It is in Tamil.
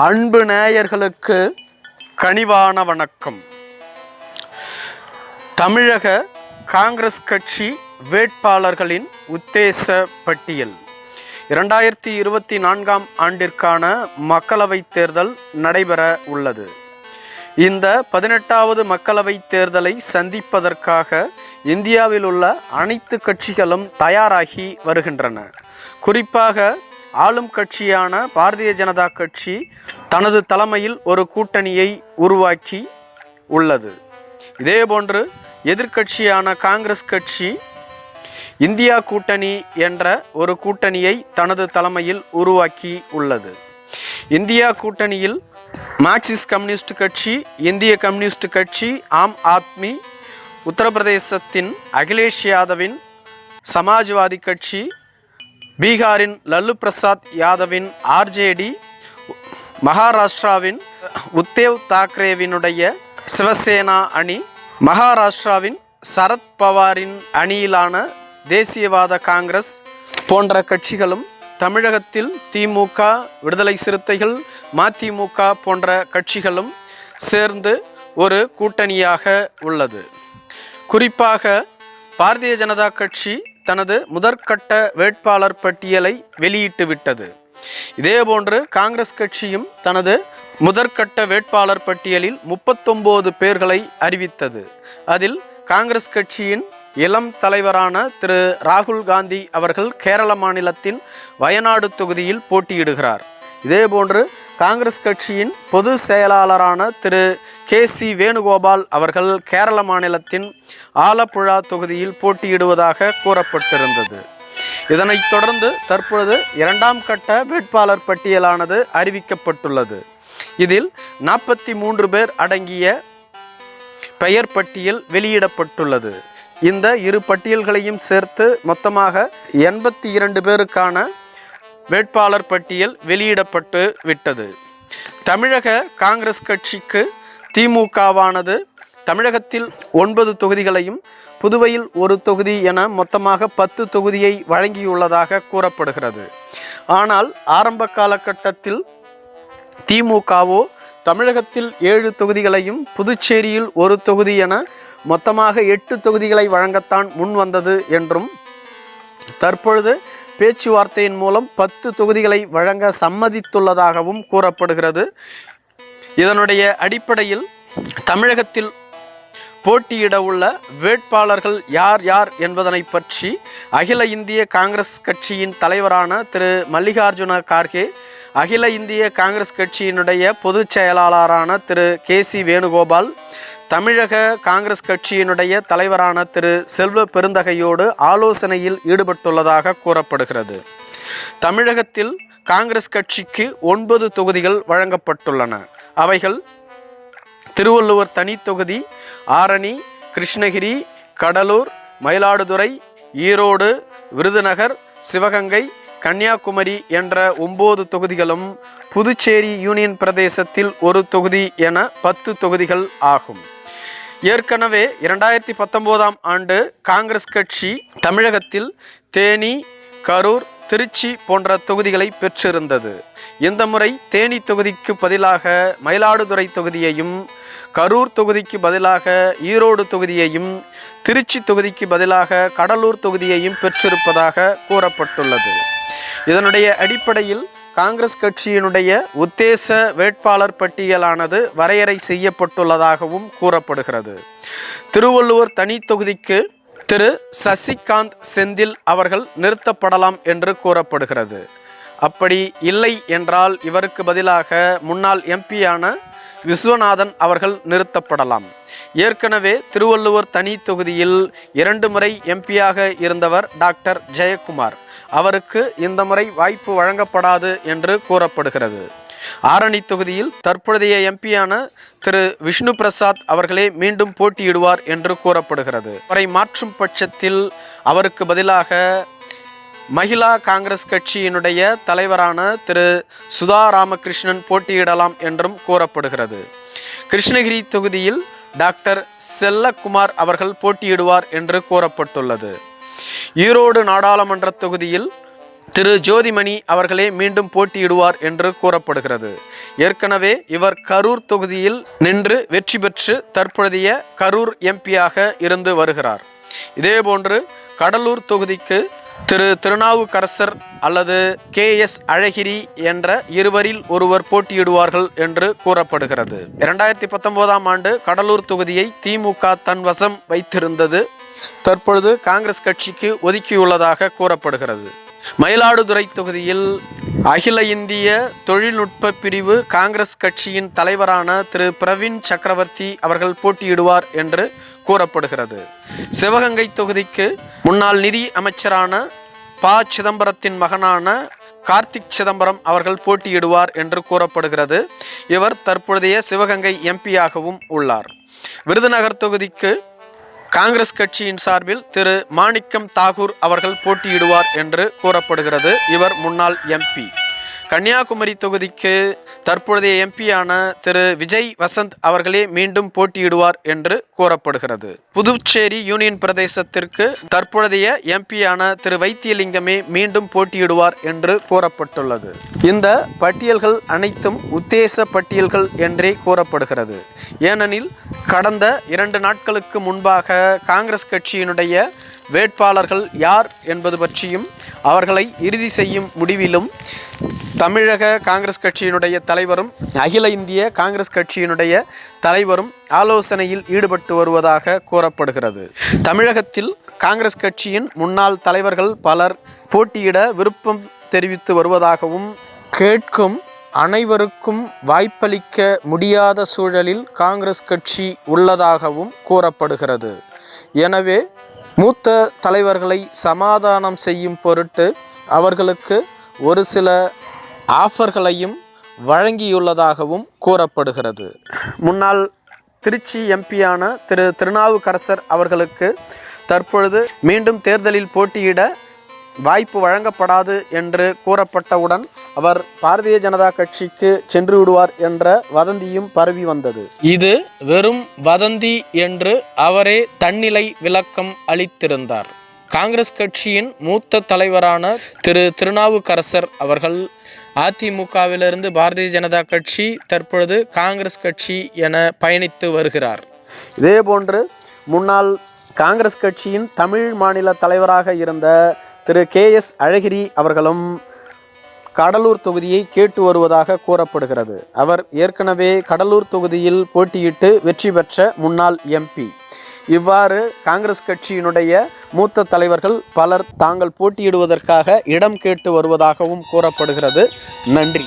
அன்பு நேயர்களுக்கு கனிவான வணக்கம். தமிழக காங்கிரஸ் கட்சி வேட்பாளர்களின் உத்தேச பட்டியல். இரண்டாயிரத்தி இருபத்தி நான்காம் ஆண்டிற்கான மக்களவைத் தேர்தல் நடைபெற உள்ளது. இந்த பதினெட்டாவது மக்களவைத் தேர்தலை சந்திப்பதற்காக இந்தியாவில் உள்ள அனைத்து கட்சிகளும் தயாராகி வருகின்றன. குறிப்பாக ஆளும் கட்சியான பாரதிய ஜனதா கட்சி தனது தலைமையில் ஒரு கூட்டணியை உருவாக்கி உள்ளது. இதேபோன்று எதிர்க்கட்சியான காங்கிரஸ் கட்சி இந்தியா கூட்டணி என்ற ஒரு கூட்டணியை தனது தலைமையில் உருவாக்கி உள்ளது. இந்தியா கூட்டணியில் மார்க்சிஸ்ட் கம்யூனிஸ்ட் கட்சி இந்திய கம்யூனிஸ்ட் கட்சி ஆம் ஆத்மி உத்தரப்பிரதேசத்தின் அகிலேஷ் யாதவின் சமாஜ்வாதி கட்சி பீகாரின் லல்லு பிரசாத் யாதவின் ஆர்ஜேடி மகாராஷ்டிராவின் உத்தேவ் தாக்கரேவினுடைய சிவசேனா அணி மகாராஷ்டிராவின் சரத் பவாரின் அணியிலான தேசியவாத காங்கிரஸ் போன்ற கட்சிகளும் தமிழகத்தில் திமுக விடுதலை சிறுத்தைகள் மதிமுக போன்ற கட்சிகளும் சேர்ந்து ஒரு கூட்டணியாக உள்ளது. குறிப்பாக பாரதிய ஜனதா கட்சி தனது முதற்கட்ட வேட்பாளர் பட்டியலை வெளியிட்டு விட்டது இதேபோன்று காங்கிரஸ் கட்சியும் தனது முதற்கட்ட வேட்பாளர் பட்டியலில் முப்பத்தொம்போது பேர்களை அறிவித்தது. அதில் காங்கிரஸ் கட்சியின் இளம் தலைவரான திரு ராகுல் காந்தி அவர்கள் கேரள மாநிலத்தின் வயநாடு தொகுதியில் போட்டியிடுகிறார். இதேபோன்று காங்கிரஸ் கட்சியின் பொது செயலாளரான திரு கே சி வேணுகோபால் அவர்கள் கேரள மாநிலத்தின் ஆலப்புழா தொகுதியில் போட்டியிடுவதாக கூறப்பட்டிருந்தது. இதனைத் தொடர்ந்து தற்பொழுது இரண்டாம் கட்ட வேட்பாளர் பட்டியலானது அறிவிக்கப்பட்டுள்ளது. இதில் நாற்பத்தி மூன்று பேர் அடங்கிய பெயர் பட்டியல் வெளியிடப்பட்டுள்ளது. இந்த இரு பட்டியல்களையும் சேர்த்து மொத்தமாக எண்பத்தி இரண்டு பேருக்கான வேட்பாளர் பட்டியல் வெளியிடப்பட்டு விட்டது. தமிழக காங்கிரஸ் கட்சிக்கு திமுகவானது தமிழகத்தில் ஒன்பது தொகுதிகளையும் புதுவையில் ஒரு தொகுதி என மொத்தமாக பத்து தொகுதியை வழங்கியுள்ளதாக கூறப்படுகிறது. ஆனால் ஆரம்ப காலகட்டத்தில் திமுகவோ தமிழகத்தில் ஏழு தொகுதிகளையும் புதுச்சேரியில் ஒரு தொகுதி என மொத்தமாக எட்டு தொகுதிகளை வழங்கத்தான் முன் வந்தது என்றும் தற்பொழுது பேச்சுவார்த்தையின் மூலம் பத்து தொகுதிகளை வழங்க சம்மதித்துள்ளதாகவும் கூறப்படுகிறது. இதனுடைய அடிப்படையில் தமிழகத்தில் போட்டியிட உள்ள வேட்பாளர்கள் யார் யார் என்பதனை பற்றி அகில இந்திய காங்கிரஸ் கட்சியின் தலைவரான திரு மல்லிகார்ஜுன கார்கே அகில இந்திய காங்கிரஸ் கட்சியினுடைய பொதுச் செயலாளரான திரு கே சி வேணுகோபால் தமிழக காங்கிரஸ் கட்சியினுடைய தலைவரான திரு செல்வ பெருந்தகையோடு ஆலோசனையில் ஈடுபட்டுள்ளதாக கூறப்படுகிறது. தமிழகத்தில் காங்கிரஸ் கட்சிக்கு ஒன்பது தொகுதிகள் வழங்கப்பட்டுள்ளன. அவைகள் திருவள்ளுவர் தனி தொகுதி ஆரணி கிருஷ்ணகிரி கடலூர் மயிலாடுதுறை ஈரோடு விருதுநகர் சிவகங்கை கன்னியாகுமரி என்ற ஒம்பது தொகுதிகளும் புதுச்சேரி யூனியன் பிரதேசத்தில் ஒரு தொகுதி என பத்து தொகுதிகள் ஆகும். ஏற்கனவே இரண்டாயிரத்தி பத்தொம்போதாம் ஆண்டு காங்கிரஸ் கட்சி தமிழகத்தில் தேனி கரூர் திருச்சி போன்ற தொகுதிகளை பெற்றிருந்தது. இந்த முறை தேனி தொகுதிக்கு பதிலாக மயிலாடுதுறை தொகுதியையும் கரூர் தொகுதிக்கு பதிலாக ஈரோடு தொகுதியையும் திருச்சி தொகுதிக்கு பதிலாக கடலூர் தொகுதியையும் பெற்றிருப்பதாக கூறப்பட்டுள்ளது. இதனுடைய அடிப்படையில் காங்கிரஸ் கட்சியினுடைய உத்தேச வேட்பாளர் பட்டியலானது வரையறை செய்யப்பட்டுள்ளதாகவும் கூறப்படுகிறது. திருவள்ளுவர் தனி தொகுதிக்கு திரு சசிகாந்த் செந்தில் அவர்கள் நிறுத்தப்படலாம் என்று கூறப்படுகிறது. அப்படி இல்லை என்றால் இவருக்கு பதிலாக முன்னாள் எம்பியான விஸ்வநாதன் அவர்கள் நிறுத்தப்படலாம். ஏற்கனவே திருவள்ளுவர் தனி தொகுதியில் இரண்டு முறை எம்பியாக இருந்தவர் டாக்டர் ஜெயக்குமார். அவருக்கு இந்த முறை வாய்ப்பு வழங்கப்படாது என்று கூறப்படுகிறது. ஆரணி தொகுதியில் தற்பொழுதைய எம்பியான திரு விஷ்ணு பிரசாத் அவர்களே மீண்டும் போட்டியிடுவார் என்று கூறப்படுகிறது. அவரை மாற்றும் பட்சத்தில் அவருக்கு பதிலாக மகிழா காங்கிரஸ் கட்சியினுடைய தலைவரான திரு சுதா ராமகிருஷ்ணன் போட்டியிடலாம் என்றும் கூறப்படுகிறது. கிருஷ்ணகிரி தொகுதியில் டாக்டர் செல்லக்குமார் அவர்கள் போட்டியிடுவார் என்று கூறப்பட்டுள்ளது. ஈரோடு நாடாளுமன்ற தொகுதியில் திரு ஜோதிமணி அவர்களே மீண்டும் போட்டியிடுவார் என்று கூறப்படுகிறது. ஏற்கனவே இவர் கரூர் தொகுதியில் நின்று வெற்றி பெற்று தற்பொழுதைய கரூர் எம்பியாக இருந்து வருகிறார். இதேபோன்று கடலூர் தொகுதிக்கு திரு திருநாவுக்கரசர் அல்லது கே எஸ் அழகிரி என்ற இருவரில் ஒருவர் போட்டியிடுவார்கள் என்று கூறப்படுகிறது. இரண்டாயிரத்தி பத்தொன்பதாம் ஆண்டு கடலூர் தொகுதியை திமுக தன் வசம் வைத்திருந்தது. தற்பொழுது காங்கிரஸ் கட்சிக்கு ஒதுக்கியுள்ளதாக கூறப்படுகிறது. மயிலாடுதுறை தொகுதியில் அகில இந்திய தொழில்நுட்ப பிரிவு காங்கிரஸ் கட்சியின் தலைவரான திரு. பிரவீன் சக்கரவர்த்தி அவர்கள் போட்டியிடுவார் என்று கூறப்படுகிறது. சிவகங்கை தொகுதிக்கு முன்னாள் நிதி அமைச்சரான ப. சிதம்பரத்தின் மகனான கார்த்திக் சிதம்பரம் அவர்கள் போட்டியிடுவார் என்று கூறப்படுகிறது. இவர் தற்பொழுதைய சிவகங்கை எம்பியாகவும் உள்ளார். விருதுநகர் தொகுதிக்கு காங்கிரஸ் கட்சியின் சார்பில் திரு மாணிக்கம் தாகூர் அவர்கள் போட்டியிடுவார் என்று கூறப்படுகிறது. இவர் முன்னாள் எம்பி. கன்னியாகுமரி தொகுதிக்கு தற்பொழுதைய எம்பியான திரு. விஜய் வசந்த் அவர்களே மீண்டும் போட்டியிடுவார் என்று கூறப்படுகிறது. புதுச்சேரி யூனியன் பிரதேசத்திற்கு தற்பொழுதைய எம்பியான திரு. வைத்தியலிங்கமே மீண்டும் போட்டியிடுவார் என்று கூறப்பட்டுள்ளது. இந்த பட்டியல்கள் அனைத்தும் உத்தேச பட்டியல்கள் என்றே கூறப்படுகிறது. ஏனெனில் கடந்த இரண்டு நாட்களுக்கு முன்பாக காங்கிரஸ் கட்சியினுடைய வேட்பாளர்கள் யார் என்பது பற்றியும் அவர்களை இறுதி செய்யும் முடிவிலும் தமிழக காங்கிரஸ் கட்சியினுடைய தலைவரும் அகில இந்திய காங்கிரஸ் கட்சியினுடைய தலைவரும் ஆலோசனையில் ஈடுபட்டு வருவதாக கூறப்படுகிறது. தமிழகத்தில் காங்கிரஸ் கட்சியின் முன்னாள் தலைவர்கள் பலர் போட்டியிட விருப்பம் தெரிவித்து வருவதாகவும் கேட்கும் அனைவருக்கும் வாய்ப்பளிக்க முடியாத சூழலில் காங்கிரஸ் கட்சி உள்ளதாகவும் கூறப்படுகிறது. எனவே மூத்த தலைவர்களை சமாதானம் செய்யும் பொருட்டு அவர்களுக்கு ஒரு சில ஆஃபர்களையும் வழங்கியுள்ளதாகவும் கூறப்படுகிறது. முன்னாள் திருச்சி எம்பியான திரு திருநாவுக்கரசர் அவர்களுக்கு தற்பொழுது மீண்டும் தேர்தலில் போட்டியிட வாய்ப்பு வழங்கப்படாது என்று கூறப்பட்டவுடன் அவர் பாரதிய ஜனதா கட்சிக்கு சென்று விடுவார் என்ற வதந்தியும் பரவி வந்தது. இது வெறும் வதந்தி என்று அவரே தன்னிலை விளக்கம் அளித்திருந்தார். காங்கிரஸ் கட்சியின் மூத்த தலைவரான திரு திருநாவுக்கரசர் அவர்கள் அதிமுகவிலிருந்து பாரதிய ஜனதா கட்சி தற்பொழுது காங்கிரஸ் கட்சி என பயணித்து வருகிறார். இதேபோன்று முன்னாள் காங்கிரஸ் கட்சியின் தமிழ் மாநில தலைவராக இருந்த திரு கே எஸ் அழகிரி அவர்களும் கடலூர் தொகுதியை கேட்டு வருவதாக கூறப்படுகிறது. அவர் ஏற்கனவே கடலூர் தொகுதியில் போட்டியிட்டு வெற்றி பெற்ற முன்னாள் எம்பி இவ்வாறு காங்கிரஸ் கட்சியினுடைய மூத்த தலைவர்கள் பலர் தாங்கள் போட்டியிடுவதற்காக இடம் கேட்டு வருவதாகவும் கூறப்படுகிறது. நன்றி.